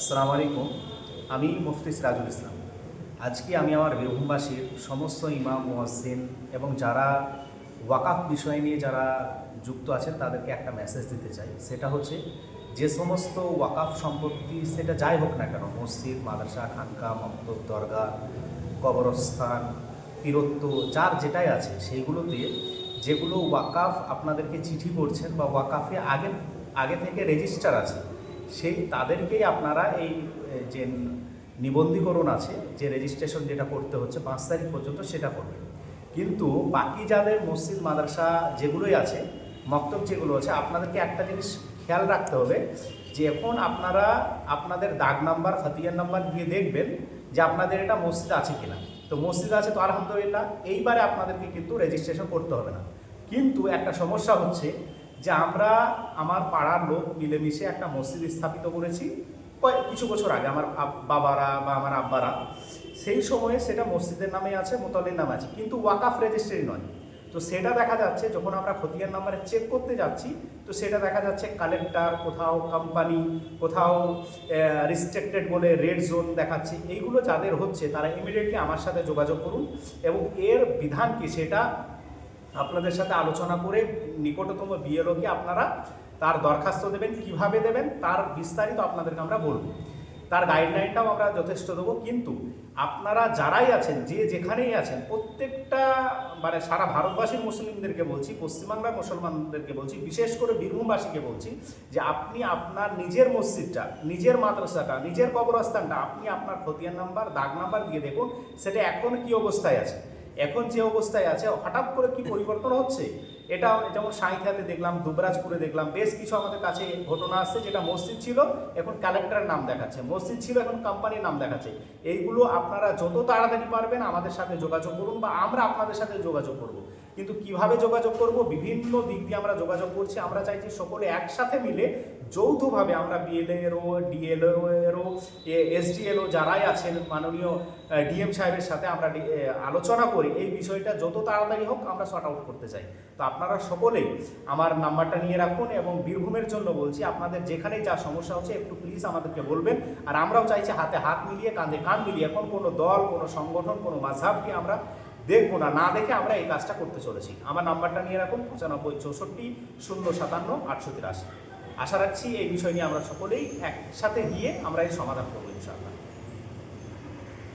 আসসালামু আলাইকুম। আমি মুফতি সিরাজুল ইসলাম। আজকে আমি আমার বীরভূমবাসীর সমস্ত ইমাম, মুয়াজ্জিন এবং যারা ওয়াকাফ বিষয় নিয়ে যারা যুক্ত আছেন, তাদেরকে একটা মেসেজ দিতে চাই। সেটা হচ্ছে, যে সমস্ত ওয়াকাফ সম্পত্তি, সেটা যাই হোক না কেন, মসজিদ, মাদ্রাসা খানকা মক্তব দরগা কবরস্থান, পীরত্ব, যার যেটাই আছে সেইগুলোতে যেগুলো ওয়াকাফ আপনাদেরকে চিঠি করছেন বা ওয়াকাফে আগে আগে থেকে রেজিস্টার আছে সেই তাদেরকেই আপনারা এই যে নিবন্ধীকরণ আছে, যে রেজিস্ট্রেশন যেটা করতে হচ্ছে, পাঁচ তারিখ পর্যন্ত সেটা করবেন। কিন্তু বাকি যাদের মসজিদ, মাদ্রাসা যেগুলোই আছে, মক্তব যেগুলো আছে, আপনাদেরকে একটা জিনিস খেয়াল রাখতে হবে, যে এখন আপনারা আপনাদের দাগ নাম্বার খাতিয়ার নাম্বার দিয়ে দেখবেন যে আপনাদের এটা মসজিদ আছে কিনা। তো মসজিদ আছে তো আলহামদুলিল্লাহ, এইবারে আপনাদেরকে কিন্তু রেজিস্ট্রেশন করতে হবে না। কিন্তু একটা সমস্যা হচ্ছে যে আমরা আমার পাড়ার লোক মিলেমিশে একটা মসজিদ স্থাপিত করেছি কয়েক কিছু বছর আগে, আমার বাবারা বা আমার আব্বারা। সেই সময়ে সেটা মসজিদের নামে আছে, মোতালির নামে আছে, কিন্তু ওয়াকাফ রেজিস্ট্রি নয়। তো সেটা দেখা যাচ্ছে, যখন আমরা খতিয়ান নাম্বারে চেক করতে যাচ্ছি, তো সেটা দেখা যাচ্ছে কালেক্টর কোথাও কোম্পানি কোথাও রিস্ট্রিক্টেড বলে রেড জোন দেখাচ্ছে। এইগুলো যাদের হচ্ছে, তারা ইমিডিয়েটলি আমার সাথে যোগাযোগ করুন এবং এর বিধান কি সেটা আপনাদের সাথে আলোচনা করে নিকটতম বিএলওকে আপনারা তার দরখাস্ত দেবেন, কীভাবে দেবেন, তার বিস্তারিত আপনাদেরকে আমরা বলব। তার গাইডলাইনটাও আমরা যথেষ্ট দেবো, কিন্তু আপনারা যারাই আছেন, যে যেখানেই আছেন, প্রত্যেকটা মানে সারা ভারতবাসীর মুসলিমদেরকে বলছি পশ্চিমবাংলার মুসলমানদেরকে বলছি, বিশেষ করে বীরভূমবাসীকে বলছি, যে আপনি আপনার নিজের মসজিদটা, নিজের মাদ্রাসাটা, নিজের কবরস্থানটা, আপনি আপনার খতিয়ান নাম্বার, দাগ নাম্বার দিয়ে দেখুন, সেটা এখন কি অবস্থায় আছে। এখন যে অবস্থায় আছে হঠাৎ করে কি পরিবর্তন হচ্ছে? এটা যেমন সাঁইথিয়াতে দেখলাম, দুবরাজপুরে দেখলাম, বেশ কিছু আমাদের কাছে ঘটনা আসছে যেটা মসজিদ ছিল, এখন কালেক্টরের নাম দেখাচ্ছে। মসজিদ ছিল, এখন কোম্পানির নাম দেখাচ্ছে। এইগুলো আপনারা যত তাড়াতাড়ি পারবেন আমাদের সাথে যোগাযোগ করুন বা আমরা আপনাদের সাথে যোগাযোগ করব। কিন্তু কীভাবে যোগাযোগ করব? বিভিন্ন দিক দিয়ে আমরা যোগাযোগ করছি। আমরা চাইছি সকলে একসাথে মিলে যৌথভাবে আমরা বিএলএরও ডিএলও এরও এসডিএলও যারাই আছেন, মাননীয় ডিএম সাহেবের সাথে আমরা আলোচনা করি। এই বিষয়টা যত তাড়াতাড়ি হোক আমরা শর্ট আউট করতে চাই। তো আপনারা সকলেই আমার নাম্বারটা নিয়ে রাখুন এবং বীরভূমের জন্য বলছি, আপনাদের যেখানেই যা সমস্যা হচ্ছে একটু প্লিজ আমাদেরকে বলবেন। আর আমরাও চাইছি হাতে হাত মিলিয়ে, কাঁধে কান মিলিয়ে এখন কোনো দল, কোনো সংগঠন, কোনো মাঝহাবকে আমরা দেখব না না দেখে আমরা এই কাজটা করতে চলেছি। আমার নাম্বারটা নিয়ে রাখুন, পঁচানব্বই চৌষট্টি শূন্য সাতান্ন আটশো তিরাশি। আশা রাখছি এই বিষয় নিয়ে আমরা সকলেই একসাথে গিয়ে আমরা এই সমাধান করব ইনশাআল্লাহ।